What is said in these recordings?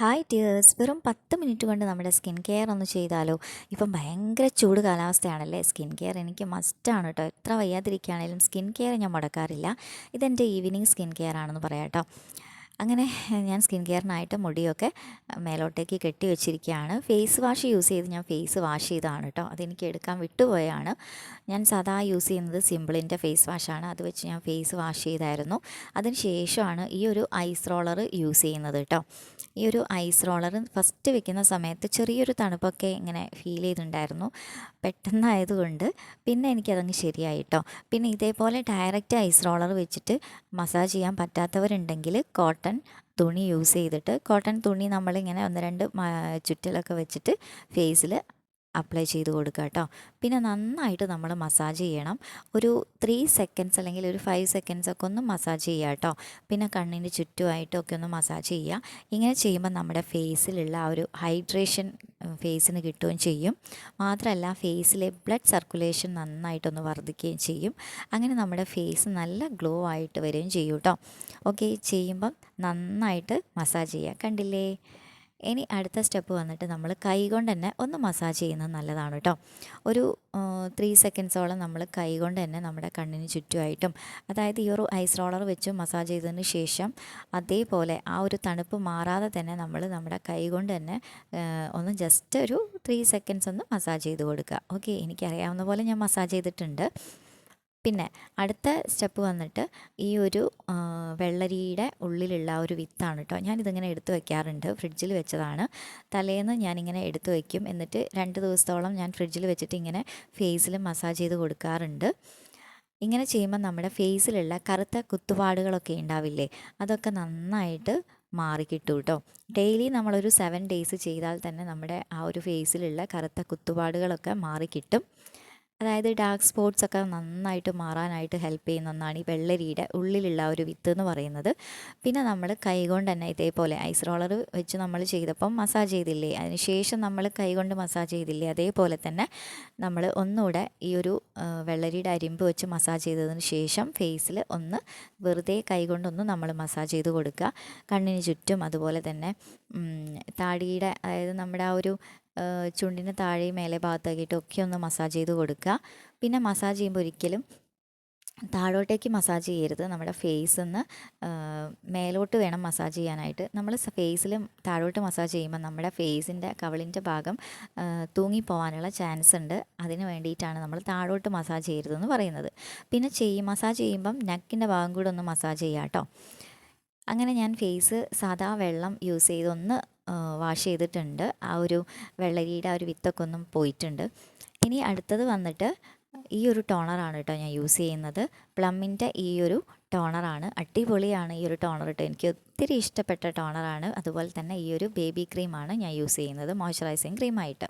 Hi dears വെറും പത്ത് minute കൊണ്ട് നമ്മുടെ സ്കിൻ കെയർ ഒന്ന് ചെയ്താലോ? ഇപ്പം ഭയങ്കര ചൂട് കാലാവസ്ഥയാണല്ലേ? സ്കിൻ കെയർ എനിക്ക് മസ്റ്റാണ് കേട്ടോ എത്ര വയ്യാതിരിക്കുകയാണെങ്കിലും സ്കിൻ കെയർ ഞാൻ മുടക്കാറില്ല. ഇതെന്റെ ഈവനിങ് സ്കിൻ കെയർ ആണെന്ന് പറയാം കേട്ടോ അങ്ങനെ ഞാൻ സ്കിൻ കെയറിനായിട്ട് മുടിയൊക്കെ മേലോട്ടേക്ക് കെട്ടി വെച്ചിരിക്കുകയാണ്. ഫേസ് വാഷ് യൂസ് ചെയ്ത് ഞാൻ ഫേസ് വാഷ് ചെയ്തതാണ് കേട്ടോ. അതെനിക്ക് എടുക്കാൻ വിട്ടുപോയാണ്. ഞാൻ സദാ യൂസ് ചെയ്യുന്നത് സിമ്പിളിന്റെ ഫേസ് വാഷാണ്. അത് വെച്ച് ഞാൻ ഫേസ് വാഷ് ചെയ്തായിരുന്നു. അതിന് ശേഷമാണ് ഈ ഒരു ഐസ് റോളർ യൂസ് ചെയ്യുന്നത് കേട്ടോ. ഈ ഒരു ഐസ് റോളർ ഫസ്റ്റ് വെക്കുന്ന സമയത്ത് ചെറിയൊരു തണുപ്പൊക്കെ ഇങ്ങനെ ഫീൽ ചെയ്തിട്ടുണ്ടായിരുന്നു. പെട്ടെന്നായതുകൊണ്ട് പിന്നെ എനിക്കതങ്ങ് ശരിയായി കേട്ടോ. പിന്നെ ഇതേപോലെ ഡയറക്റ്റ് ഐസ് റോളർ വെച്ചിട്ട് മസാജ് ചെയ്യാൻ പറ്റാത്തവരുണ്ടെങ്കിൽ കോട്ടൺ കോട്ടൺ തുണി യൂസ് ചെയ്തിട്ട് കോട്ടൺ തുണി നമ്മളിങ്ങനെ ഒന്ന് രണ്ട് ചുറ്റിലൊക്കെ വെച്ചിട്ട് ഫേസിൽ അപ്ലൈ ചെയ്ത് കൊടുക്കുക കേട്ടോ. പിന്നെ നന്നായിട്ട് നമ്മൾ മസാജ് ചെയ്യണം. ഒരു ത്രീ സെക്കൻഡ്സ് അല്ലെങ്കിൽ ഒരു ഫൈവ് സെക്കൻഡ്സ് ഒക്കെ ഒന്ന് മസാജ് ചെയ്യുക കേട്ടോ. പിന്നെ കണ്ണിന് ചുറ്റുമായിട്ടൊക്കെ ഒന്ന് മസാജ് ചെയ്യുക. ഇങ്ങനെ ചെയ്യുമ്പോൾ നമ്മുടെ ഫേസിലുള്ള ആ ഒരു ഹൈഡ്രേഷൻ ഫേസിന് കിട്ടുകയും ചെയ്യും. മാത്രമല്ല ഫേസിലെ ബ്ലഡ് സർക്കുലേഷൻ നന്നായിട്ടൊന്ന് വർദ്ധിക്കുകയും ചെയ്യും. അങ്ങനെ നമ്മുടെ ഫേസ് നല്ല ഗ്ലോ ആയിട്ട് വരികയും ചെയ്യും കേട്ടോ. ഓക്കെ ചെയ്യുമ്പം നന്നായിട്ട് മസാജ് ചെയ്യുക. കണ്ടില്ലേ? ഇനി അടുത്ത സ്റ്റെപ്പ് വന്നിട്ട് നമ്മൾ കൈ കൊണ്ട് തന്നെ ഒന്ന് മസാജ് ചെയ്യുന്നത് നല്ലതാണ് കേട്ടോ. ഒരു ത്രീ സെക്കൻഡ്സോളം നമ്മൾ കൈ കൊണ്ട് തന്നെ നമ്മുടെ കണ്ണിന് ചുറ്റുമായിട്ടും അതായത് ഈ ഒരു ഐസ് റോളർ വെച്ച് മസാജ് ചെയ്തതിന് ശേഷം അതേപോലെ ആ ഒരു തണുപ്പ് മാറാതെ തന്നെ നമ്മൾ നമ്മുടെ കൈ കൊണ്ട് തന്നെ ഒന്ന് ജസ്റ്റ് ഒരു ത്രീ സെക്കൻഡ്സ് ഒന്ന് മസാജ് ചെയ്ത് കൊടുക്കുക. ഓക്കെ എനിക്കറിയാവുന്ന പോലെ ഞാൻ മസാജ് ചെയ്തിട്ടുണ്ട്. പിന്നെ അടുത്ത സ്റ്റെപ്പ് വന്നിട്ട് ഈ ഒരു വെള്ളരിയുടെ ഉള്ളിലുള്ള ഒരു വിത്താണ് കേട്ടോ ഞാനിതിങ്ങനെ എടുത്തു വെക്കാറുണ്ട്. ഫ്രിഡ്ജിൽ വെച്ചതാണ്. തലേന്ന് ഞാനിങ്ങനെ എടുത്തു വയ്ക്കും എന്നിട്ട് രണ്ട് ദിവസത്തോളം ഞാൻ ഫ്രിഡ്ജിൽ വെച്ചിട്ട് ഇങ്ങനെ ഫേസിൽ മസാജ് ചെയ്ത് കൊടുക്കാറുണ്ട്. ഇങ്ങനെ ചെയ്യുമ്പോൾ നമ്മുടെ ഫേസിലുള്ള കറുത്ത കുത്തുപാടുകളൊക്കെ ഉണ്ടാവില്ലേ? അതൊക്കെ നന്നായിട്ട് മാറിക്കിട്ടും കേട്ടോ ഡെയിലി നമ്മളൊരു സെവൻ ഡേയ്സ് ചെയ്താൽ തന്നെ നമ്മുടെ ആ ഒരു ഫേസിലുള്ള കറുത്ത കുത്തുപാടുകളൊക്കെ മാറിക്കിട്ടും അതായത് ഡാർക്ക് സ്പോട്ട്സ് ഒക്കെ നന്നായിട്ട് മാറാനായിട്ട് ഹെൽപ്പ് ചെയ്യുന്ന ഒന്നാണ് ഈ വെള്ളരിയുടെ ഉള്ളിലുള്ള ഒരു വിത്ത് എന്ന് പറയുന്നത്. പിന്നെ നമ്മൾ കൈകൊണ്ട് തന്നെ ഇതേപോലെ ഐസ് റോളർ വെച്ച് നമ്മൾ ചെയ്തപ്പം മസാജ് ചെയ്തില്ലേ? അതിനുശേഷം നമ്മൾ കൈകൊണ്ട് മസാജ് ചെയ്തില്ലേ? അതേപോലെ തന്നെ നമ്മൾ ഒന്നുകൂടെ ഈ ഒരു വെള്ളരിയുടെ അരിമ്പ് വെച്ച് മസാജ് ചെയ്തതിന് ശേഷം ഫേസിൽ ഒന്ന് വെറുതെ കൈകൊണ്ടൊന്ന് നമ്മൾ മസാജ് ചെയ്ത് കൊടുക്കുക. കണ്ണിന് ചുറ്റും അതുപോലെ തന്നെ താടിയുടെ അതായത് നമ്മുടെ ആ ഒരു ചുണ്ടിന് താഴെയും മേലെ ഭാഗത്താക്കിയിട്ട് ഒക്കെ ഒന്ന് മസാജ് ചെയ്ത് കൊടുക്കുക. പിന്നെ മസാജ് ചെയ്യുമ്പോൾ ഒരിക്കലും താഴോട്ടേക്ക് മസാജ് ചെയ്യരുത്. നമ്മുടെ ഫേസിൽ നിന്ന് മേലോട്ട് വേണം മസാജ് ചെയ്യാനായിട്ട്. നമ്മൾ ഫേസിൽ താഴോട്ട് മസാജ് ചെയ്യുമ്പോൾ നമ്മുടെ ഫേസിന്റെ കവളിന്റെ ഭാഗം തൂങ്ങിപ്പോവാനുള്ള ചാൻസ് ഉണ്ട്. അതിന് വേണ്ടിയിട്ടാണ് നമ്മൾ താഴോട്ട് മസാജ് ചെയ്യരുതെന്ന് പറയുന്നത്. പിന്നെ ചെയ്യും മസാജ് ചെയ്യുമ്പം നെക്കിന്റെ ഭാഗം കൂടെ ഒന്ന് മസാജ് ചെയ്യാം കേട്ടോ. അങ്ങനെ ഞാൻ ഫേസ് സാധാ വെള്ളം യൂസ് ചെയ്തൊന്ന് വാഷ് ചെയ്തിട്ടുണ്ട്. ആ ഒരു വെള്ളരിയുടെ ആ ഒരു വിത്തൊക്കെ ഒന്നും പോയിട്ടുണ്ട്. ഇനി അടുത്തത് വന്നിട്ട് ഈ ഒരു ടോണറാണ് കേട്ടോ ഞാൻ യൂസ് ചെയ്യുന്നത്. പ്ലമ്മിന്റെ ഈ ഒരു ടോണറാണ് അടിപൊളിയാണ് ഈ ഒരു ടോണർ കേട്ടോ എനിക്ക് ഒത്തിരി ഇഷ്ടപ്പെട്ട ടോണറാണ് അതുപോലെ തന്നെ ഈ ഒരു ബേബി ക്രീമാണ് ഞാൻ യൂസ് ചെയ്യുന്നത്. മോയ്സ്ചറൈസിങ് ക്രീമായിട്ട്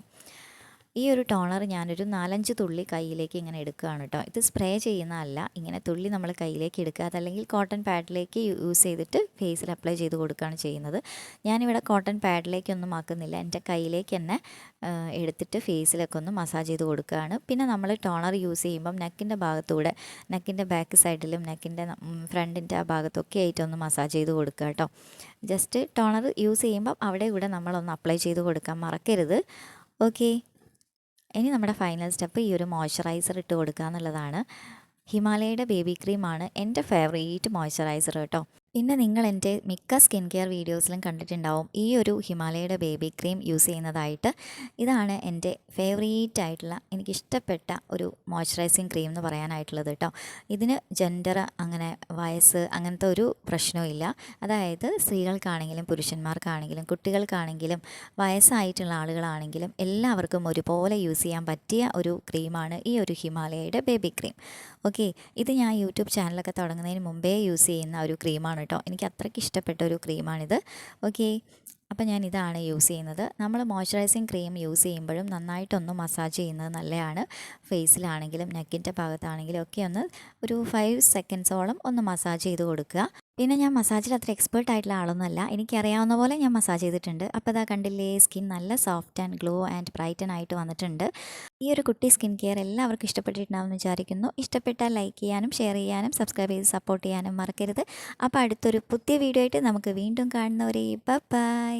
ഈ ഒരു ടോണർ ഞാനൊരു നാലഞ്ച് തുള്ളി കയ്യിലേക്ക് ഇങ്ങനെ എടുക്കുകയാണ് കേട്ടോ ഇത് സ്പ്രേ ചെയ്യുന്നതല്ല ഇങ്ങനെ തുള്ളി നമ്മൾ കയ്യിലേക്ക് എടുക്കുക അതല്ലെങ്കിൽ കോട്ടൺ പാഡിലേക്ക് യൂസ് ചെയ്തിട്ട് ഫേസിൽ അപ്ലൈ ചെയ്ത് കൊടുക്കുകയാണ് ചെയ്യുന്നത്. ഞാനിവിടെ കോട്ടൺ പാഡിലേക്കൊന്നും ആക്കുന്നില്ല എന്റെ കയ്യിലേക്ക് തന്നെ എടുത്തിട്ട് ഫേസിലൊക്കെ ഒന്ന് മസാജ് ചെയ്ത് കൊടുക്കുകയാണ്. പിന്നെ നമ്മൾ ടോണർ യൂസ് ചെയ്യുമ്പം നെക്കിന്റെ ഭാഗത്തൂടെ നെക്കിന്റെ ബാക്ക് സൈഡിലും നെക്കിന്റെ ഫ്രണ്ടിന്റെ ആ ഭാഗത്തൊക്കെ ആയിട്ട് ഒന്ന് മസാജ് ചെയ്ത് കൊടുക്കുക കേട്ടോ ജസ്റ്റ് ടോണർ യൂസ് ചെയ്യുമ്പം അവിടെ കൂടെ നമ്മളൊന്ന് അപ്ലൈ ചെയ്ത് കൊടുക്കാൻ മറക്കരുത്. ഓക്കെ? ഇനി നമ്മുടെ ഫൈനൽ സ്റ്റെപ്പ് ഈ ഒരു മോയ്സ്ചറൈസർ ഇട്ട് കൊടുക്കുക എന്നുള്ളതാണ് ഹിമാലയയുടെ ബേബി ക്രീമാണ് എന്റെ ഫേവറേറ്റ് മോയ്സ്ചറൈസർ കേട്ടോ. പിന്നെ നിങ്ങൾ എന്റെ മിക്ക സ്കിൻ കെയർ വീഡിയോസിലും കണ്ടിട്ടുണ്ടാവും ഈ ഒരു ഹിമാലയയുടെ ബേബി ക്രീം യൂസ് ചെയ്യുന്നതായിട്ട്. ഇതാണ് എന്റെ ഫേവറേറ്റ് ആയിട്ടുള്ള എനിക്കിഷ്ടപ്പെട്ട ഒരു മോയ്സ്ചറൈസിങ് ക്രീം എന്ന് പറയാനായിട്ടുള്ളത് കേട്ടോ ഇതിന് ജെൻഡർ അങ്ങനെ വയസ്സ് അങ്ങനത്തെ ഒരു പ്രശ്നവും അതായത് സ്ത്രീകൾക്കാണെങ്കിലും പുരുഷന്മാർക്കാണെങ്കിലും കുട്ടികൾക്കാണെങ്കിലും വയസ്സായിട്ടുള്ള ആളുകളാണെങ്കിലും എല്ലാവർക്കും ഒരുപോലെ യൂസ് ചെയ്യാൻ പറ്റിയ ഒരു ക്രീമാണ് ഈ ഒരു ഹിമാലയയുടെ ബേബി ക്രീം ഓക്കെ ഇത് ഞാൻ യൂട്യൂബ് ചാനലൊക്കെ തുടങ്ങുന്നതിന് മുമ്പേ യൂസ് ചെയ്യുന്ന ഒരു ക്രീമാണ് കേട്ടോ. എനിക്ക് അത്രയ്ക്ക് ഇഷ്ടപ്പെട്ട ഒരു ക്രീമാണിത്. ഓക്കെ. അപ്പോൾ ഞാൻ ഇതാണ് യൂസ് ചെയ്യുന്നത്. നമ്മൾ മോയ്സ്ചറൈസിങ് ക്രീം യൂസ് ചെയ്യുമ്പോഴും നന്നായിട്ടൊന്ന് മസാജ് ചെയ്യുന്നത് നല്ലതാണ്. ഫേസിലാണെങ്കിലും നെക്കിന്റെ ഭാഗത്താണെങ്കിലും ഒക്കെ ഒന്ന് ഒരു ഫൈവ് സെക്കൻഡ്സോളം ഒന്ന് മസാജ് ചെയ്ത് കൊടുക്കുക. പിന്നെ ഞാൻ മസാജിൽ അത്ര എക്സ്പേർട്ട് ആയിട്ടുള്ള ആളൊന്നുമല്ല. എനിക്കറിയാവുന്ന പോലെ ഞാൻ മസാജ് ചെയ്തിട്ടുണ്ട്. അപ്പോൾ അതാ കണ്ടില്ലേ സ്കിൻ നല്ല soft and glow and brighten ആയിട്ട് വന്നിട്ടുണ്ട്. ഈ ഒരു കുട്ടി സ്കിൻ കെയർ എല്ലാവർക്കും ഇഷ്ടപ്പെട്ടിട്ടുണ്ടാവുമെന്ന് വിചാരിക്കുന്നു. ഇഷ്ടപ്പെട്ടാൽ ലൈക്ക് ചെയ്യാനും ഷെയർ ചെയ്യാനും സബ്സ്ക്രൈബ് ചെയ്ത് സപ്പോർട്ട് ചെയ്യാനും മറക്കരുത്. അപ്പോൾ അടുത്തൊരു പുതിയ വീഡിയോ ആയിട്ട് നമുക്ക് വീണ്ടും കാണുന്നവരെ ബൈ